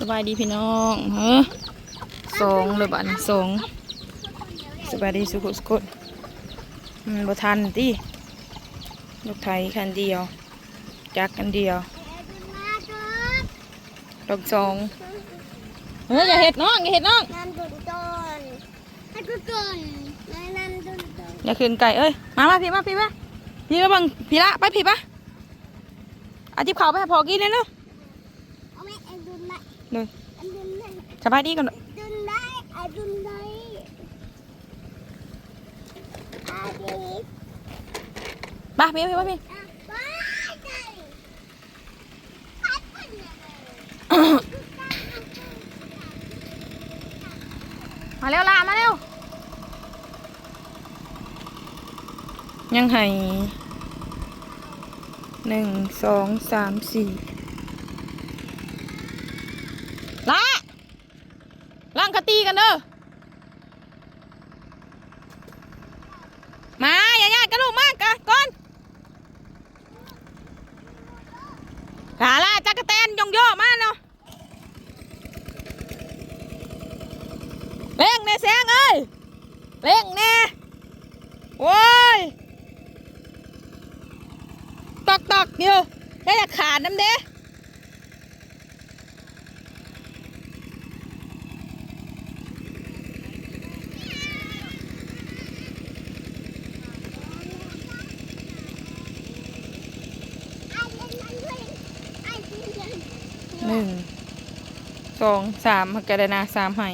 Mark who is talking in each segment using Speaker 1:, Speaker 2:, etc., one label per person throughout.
Speaker 1: สบายดีพี่น้องเฮ้อสองเลยบัดนสองสบายดีสุขุสุขดมันบ่ทันติรถไถคันเดียว จักรคันเดียวดอกสองเฮ้ยอย่าเห็ดน้องอย่าเห็ดน้อง
Speaker 2: นันดุนดนให้ดุนดนนันนันดุนดน
Speaker 1: อย่าขึ้นไก่เอ้ยมามาพี่มาพี่มาพี่มาเบังพี่ละไปพี่ปะอาจิบเขาวไปให้พอกินเลยเนาะ
Speaker 2: เอาไหมไอ้ดุนไหม
Speaker 1: เลย
Speaker 2: ไอ้ดุนไหม
Speaker 1: สบายดีก่อนเนอะ
Speaker 2: ดุนได้ไอ้ดุนได้อาดี
Speaker 1: ไปพี่พี่มาพี่
Speaker 2: อะไปได้ไปคนเดียวเลย
Speaker 1: มาเร็วลามาเร็วยังให้หนึ่งสองสามสี่ละล่างคตี กันเด้อมาอย่าญาติกันลูกมากกันก่อนหาล่าจักรแตนยองย่อมาเนาะเร่งแน่แสงเอ้ยเร่งแน่โว้ยตอกตอกเดียวได้จะขาดน้ำเด้
Speaker 2: ไอ้ดุนมันด้วยไอ้ดุนด้วย
Speaker 1: หนึ่ง สองสามกระดานาสามให้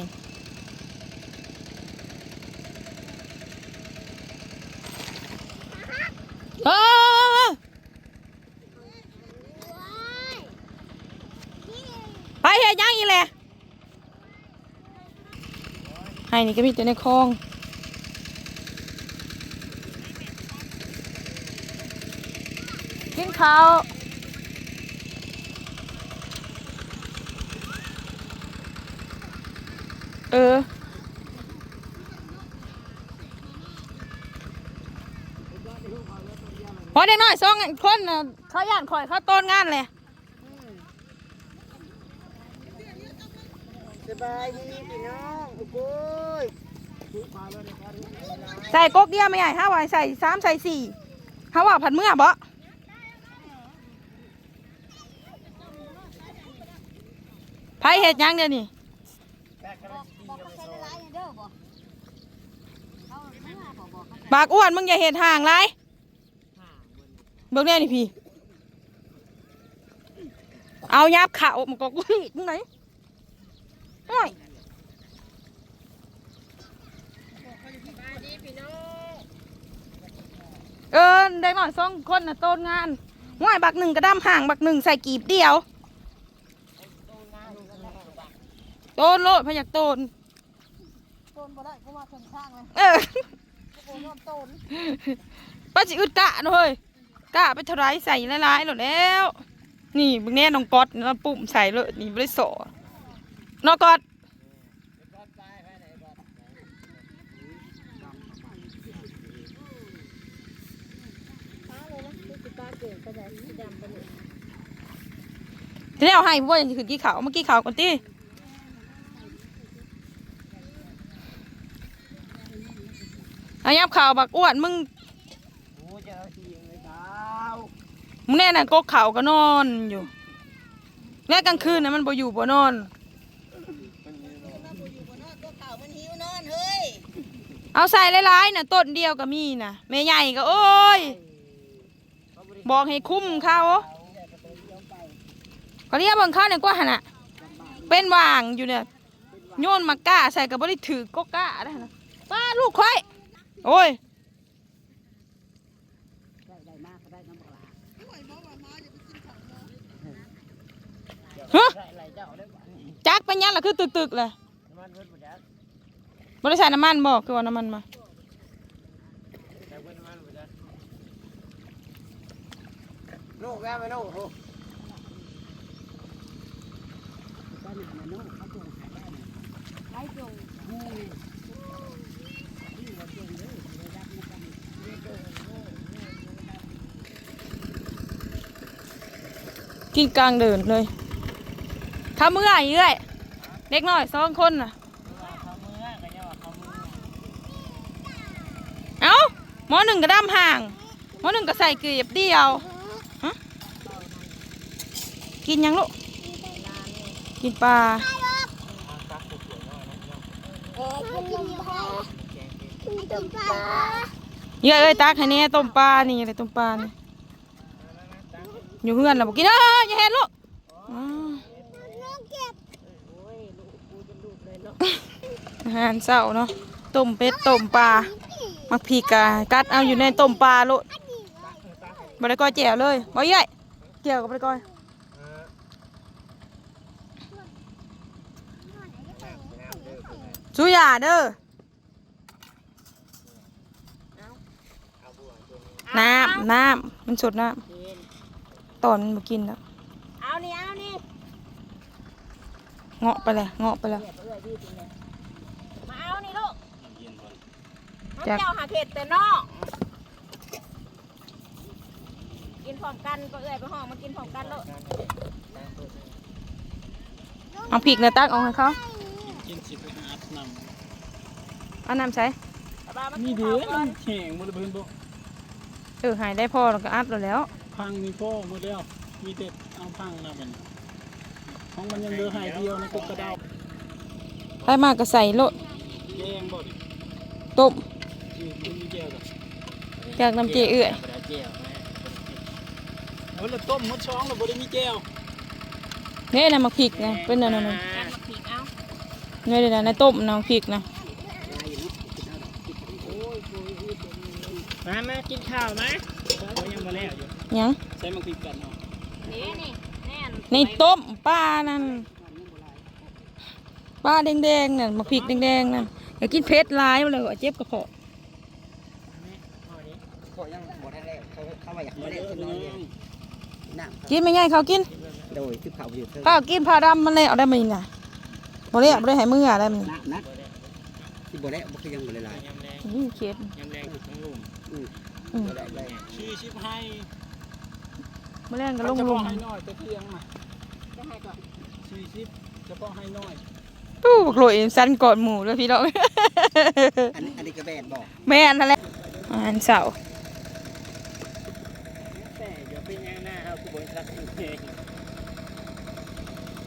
Speaker 1: เออ
Speaker 2: ว้ายนี่
Speaker 1: ไปเฮ็ดยังอีแหละให้นี่ก็มีแต่ในคลองกินข้าว เออ พอเด็กน้อยสองคนน่ะเขาย่านข่อยเขาต้นงานเลย
Speaker 3: สบายดีพี่น้องโอ้ย
Speaker 1: ใส่กกเดียวไม่ใหญ่ห้าวันใส่สามใส่สี่ห้าว่าผัดเมื่อบ่ไผเห็ดหยังเดี๋ยวนี้ บากอ้วนมึงอย่าเห็ดห่างไรเบิ่งแน่นี่พี่ เอายับเข่ามันก็กุลีมึงไหนโอ้ยเออได้หน่อยสองคนนะต้นงานห้วยบักหนึ่งกระดำห่างบักหนึ่งใส่กีบเดียวโตนโลดพยักโตน
Speaker 3: ต้นบ่ได้ก็มาถึงข้างเลย
Speaker 1: เออ
Speaker 3: โอ้ยต้น
Speaker 1: ป้าจิอึดกะนะเฮ้ยกะไปเท่าไรใส่ละลายๆหมดแล้ว นี่มึงแน่น้องก๊อตนี่เราปุ่มใส่เลยนี่ไม่ได้สอน้องก๊อต
Speaker 3: ฟ้าเลยนะนี่คือปลาเก่งไปไหนสีดำไปเลย
Speaker 1: ทีนี้เอาให้พวกยังคือกี้ขาวเมื่อกี้ขาวก่อนตี อายับข่าวบักอ้วนมึง
Speaker 3: โอ้จะเอาทีเองเลยเท้า
Speaker 1: มึงแน่น่ะกกเขาก็นอนอยู่แม่กลางคืนน่ะมันบ่อยู่บ่นอน
Speaker 3: ตัวขาวมันหิวนอนเฮ้ย
Speaker 1: เอาใส่หลายๆน่ะต้นเดียวก็มีน่ะแม่ใหญ่ก็โอ้ย บอกให้คุ้มเขาก็เรียกเบังเขาเนี่ยกว่าหั่นน่ะเป็นว่างอยู่เนี่ยโยนมากล้าใส่กับบริถือกกล้าได้นะป้าลูกควาย โอ้ย
Speaker 3: ได้ได้มากก็ได้น้ำปลา
Speaker 1: ฮะ
Speaker 3: ได้ไรเจ้าได้บ้าน
Speaker 1: จักเป็นยังล่ะคือตึกๆเลย
Speaker 3: น้ำมันเพิ่นบ่จัก
Speaker 1: บริษัทน้ำมันบอกคือว่าน้ำมันมา
Speaker 3: แต่เพิ่นน้ำมันบ่จักลูกแม่ไปลูกโอ้บ้านหนาโน่เขาจูงขายได้นะขายจูงงูนี่นี่ว่าจูงเด้อเดี๋ยวรับมากันนี่จูงโง่โง่โง่ได้
Speaker 1: กินกลางเดินเลยเข้าเมื่อยเอ้ยเด็กน้อยสองคนน่ะ
Speaker 3: เขามือก็จะว่าเขามือ
Speaker 1: เอ้าหมอหนึ่งก็ดำห่างหมอหนึ่งก็ใส่เกลียบเดียวฮะกินยังลูกกินปลา
Speaker 2: เอ๊ะกินนมปลากินนมปลา
Speaker 1: เยอะเอ้ยตักให้แน่ต้มปลานี่อะไรต้มปลานี่ อยู่เพื่อนเราบอกกินเอ้ยอย่าเห็นลูกอ้าว
Speaker 2: น้องเก็บ
Speaker 1: อาหารเช้าเนาะต้มเป็ดต้มปลามักพีกากัดเอาอยู่ในต้มปลาลูกบริกอยแจ่วเลยบ่ใหญ่เกี่ยวกับบริกอยสุยาเด้อน้ำน้ำมันสดน้
Speaker 3: กินำ
Speaker 1: ตอนมันบ่กินแล้ว
Speaker 3: เอานี่เอานี่
Speaker 1: เงาะไปเลยเงาะไปแล้ว
Speaker 3: เอื้อยดีจริงเลยมาเอานี่ลูกน้อง
Speaker 1: จัก
Speaker 3: เจ้าหาเข็ดแต่นอกกินพร้อมกันก็เอื้อยไปห้องมากินพร้อมกันลูก
Speaker 1: เอาพริกเนี่ยตักเอาให้เขา
Speaker 4: กินสิบอาบน้
Speaker 1: เอาน้ำใส่
Speaker 3: เอาบ้ามาำกิ
Speaker 4: นี่
Speaker 3: น
Speaker 4: เด้
Speaker 3: ข้าวก่อน
Speaker 4: แข็งหมดเลยเพิ่นบอก
Speaker 1: เออหายได้พอแล้วก็อัดแล้วแหล้ว
Speaker 4: พังมีพ่อหมดแล้วมีแต่เอาพังแล้วมันของมันยังเหลือหายเดียวในกบกระเดา
Speaker 1: ไปมากก็ใส่โลด
Speaker 4: แยงบ่ดิ
Speaker 1: ต้ม
Speaker 4: อยู่มันมีแก้วกับ
Speaker 1: จากน้ำเจเอื้อย
Speaker 4: เออแล้วต้มมดช้องแล้วบ่ได้มีแก้ว
Speaker 1: นี่นะมักพริกนะเป็นนั่นนั่น
Speaker 3: กันมาผิกเอา
Speaker 1: นี่เลยนะในต้มน้ำพริกนะ
Speaker 4: มามากินข้าวนะเขายังบ่แล้วอยู่
Speaker 1: ห ยัง
Speaker 4: ใส่มังคุดกันเนาะ
Speaker 3: นี่นี่แน่น
Speaker 1: ในต้มปลานั่นปลาแดงๆนั่นมักพริกแดงๆนั่นอยากกินเผ็ดหลายเลยเจ็บกระเพาะ
Speaker 5: เขก
Speaker 1: กินไม่ง่ายเขากิน
Speaker 5: โดยที่เขาอยู่เทิง
Speaker 1: ข้าวกินผ้าดำมันเลยเอาได้มาอีกไงบ่ได้บ่ได้ให้มืออะไรมัน
Speaker 5: น้ำนักที่บ่ได้บ่คือยังบ่ได้ลาย
Speaker 1: นี่เข็ด
Speaker 4: ยำแดงอยู่ทั้งลุม
Speaker 1: อืม
Speaker 4: ชื่อชิบให้
Speaker 1: มาเล่นกันล
Speaker 4: เขา
Speaker 1: ง
Speaker 4: จะ
Speaker 1: ล
Speaker 4: พองให้น้อยแต่เที่ยงมา
Speaker 3: จะให้ก่อน
Speaker 4: ชื่อชิบเฉพาะให้น้อย
Speaker 1: ตู้บักโหลยสันกอดหมูเลยพี่น้อง
Speaker 5: อันนี้อันนี้ก็แบนบอก
Speaker 1: แม่นนั่นแหละอาหารเสาร์
Speaker 4: แต่อย่าเป็นยังหน้าเอาคือบริษัทเอง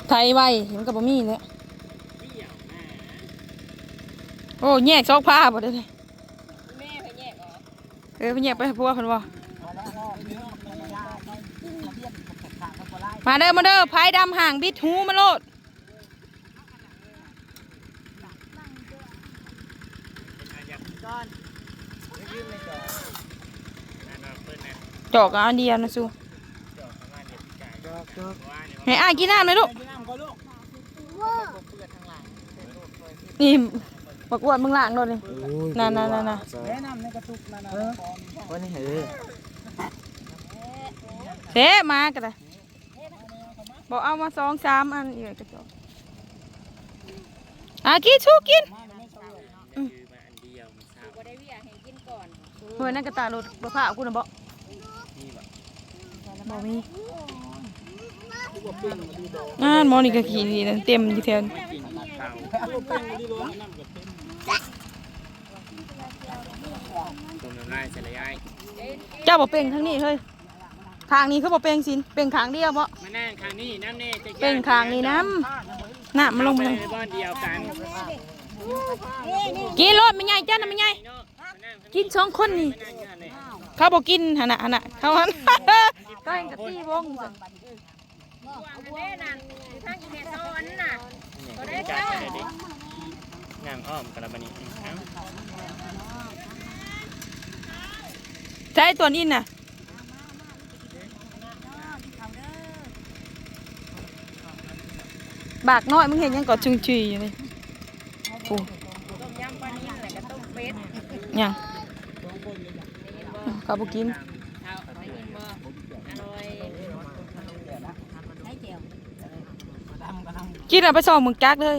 Speaker 1: ไทยไว้เห็นกับบะหมี่เนี่ย
Speaker 4: เดี่ยวหน้า
Speaker 1: โอ้แยกซอกผ้าบ่ได้เลย
Speaker 3: แม่ไปแยกออก
Speaker 1: เออไปแยกไปให้พวกคนว่า มาเด้อมาเด้อพายดำห่างบิดหูมาโลด
Speaker 3: ก่อน
Speaker 1: จอกเอาอันเดียวนะสู้
Speaker 5: จอกจอก
Speaker 1: ให้อ้ายกินน้ำเลยลูก
Speaker 4: กินน้ำก่อนลูก
Speaker 1: นี่บักอ้วนมึงล้างโดนเลยนั่นนั่นนั่นนั่น
Speaker 4: แนะนำในกระตุกนั่นนะ
Speaker 5: วันนี้เออ
Speaker 1: เฮ้มากันเลย บอกเอามาสองสามอันอีกกระจอกอะกินชูกิน
Speaker 3: บ่ได้เวียให้กินก่อน
Speaker 1: เฮ้ยนั่นกระตายรถบะผ้ากูนะบอกบอกมีอ่านหมอนี่ก็ขี่ดีนะเต็มอยู่แถวนี้
Speaker 4: ลูกเป็นดีเลยน้ำกับเต็ม
Speaker 5: ตรงน้ำลายใส่ละยาย
Speaker 1: เจ้าบอกเป่งทั้งนี้เฮ้ย ทางนี้เขาบอกเป่งสินเป่งขางเดียวบ่
Speaker 4: มานั่งข้างนี้น้ำเน่จะ
Speaker 1: เป่งขางนี้น้ำน้ำมันลง
Speaker 4: ไป
Speaker 1: มา
Speaker 4: ใน
Speaker 1: เลย
Speaker 4: บ้านเดียวกัน
Speaker 1: กินรถไม่ใหญ่จ้านะไม่ใหญ่กินสองคนนี่
Speaker 4: นั่งกันเลย
Speaker 1: เขาบอกกินหนนะหนนะเขาหันก็เองกับตีวงจ้ะ
Speaker 3: วางกันเด้นั่นอยู่ทางอีเมซอนน่ะบ่ได้
Speaker 4: จั
Speaker 3: เจ้า
Speaker 4: ดเลยดินั่งอ้อมกันละบันนี้เอ้า
Speaker 1: ใช้ตัวนี้น่ะ บากน้อยมึงเห็นยังกอดชุงชีอยู่เลยโอ้
Speaker 3: ต้มยำปลานิ่มแล้วก็ต้มเป็ด
Speaker 1: ยังเขาบอกกิน
Speaker 3: เอาได้ยินบ่อร่อย
Speaker 1: กินเอาไปส่องมึงจักเลย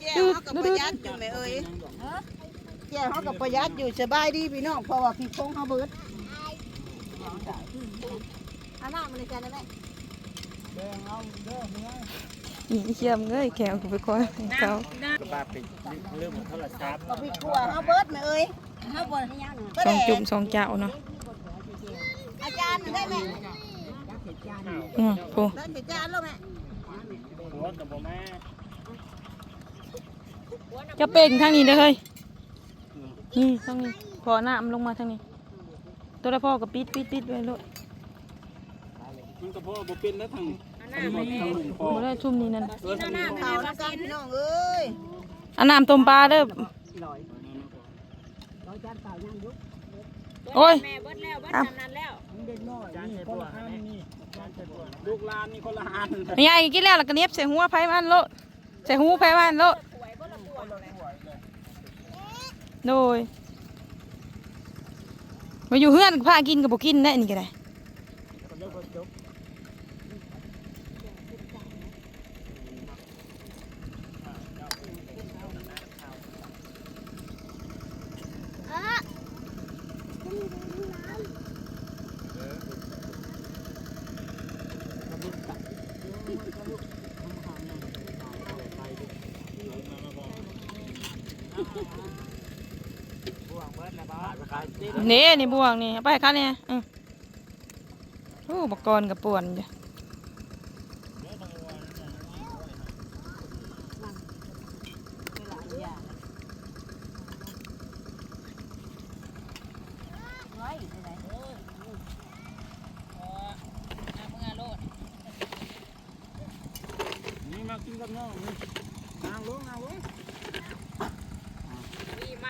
Speaker 6: แก้วเขากับประหยัดอยู่ไหมเอ้ยแก้วเขากับประหยัดอยู่สบายดีพี่น้องเพราะว่าพี่คงเขาเบิดเอาหน้ามันเลยกันได้ไหม
Speaker 4: แดงเอาเด้อเนื้อ
Speaker 1: อีเชี่ยมเอ้ยแขวกูไปคอยเขา
Speaker 5: กระบาดไปเรื่องของโทรศัพท์
Speaker 6: ก็พี่กลัวเฮาเบิดแม่เอ้ยเฮาบ่ก็
Speaker 1: สอง
Speaker 6: แด
Speaker 1: จุ่
Speaker 6: ด
Speaker 1: มสองเจ้าเนาะ
Speaker 6: อาจารย์ได้ไหม
Speaker 1: อืมโอ้
Speaker 6: ได้อาจารย์แล้วแม่
Speaker 5: หัวกับบ่แม่
Speaker 1: จะเป่งทางนี้เด้อเฮ้ยนี่ทางนี้พอน้ำลงมาทางนี้ ตัวละพ่อกับปิดปิดปิดไว้โลด
Speaker 4: มันก็พ่อบ่เป็นแล้วทางทางหมดทางหลุมพอ
Speaker 1: บ่ได้ชุ่มนี่นั่น
Speaker 4: เออทางหลุม
Speaker 6: เขานะกันพี่น้องเอ้ย
Speaker 1: อันน้ำต้มปลาเด้อโอ้ยเอา
Speaker 4: จานใส่บัวนี่จานใส่บัวลูกหลานนี่คนละอัน
Speaker 1: ไม่ใหญ่กินแล้วแล้วก็เน็บใส่หัวไผมันโลดใส่หูไผมันโลดโดยมาอยู่เฮือนพากินกับบ่กินได้นี่ก็ได้ เนี่นี่บ่วงนี่ไปให้เนี่ยอือโอ้บักกรกับป่วนจ้ะ
Speaker 4: นี่มากินกับน้องนี่นางลงนางลง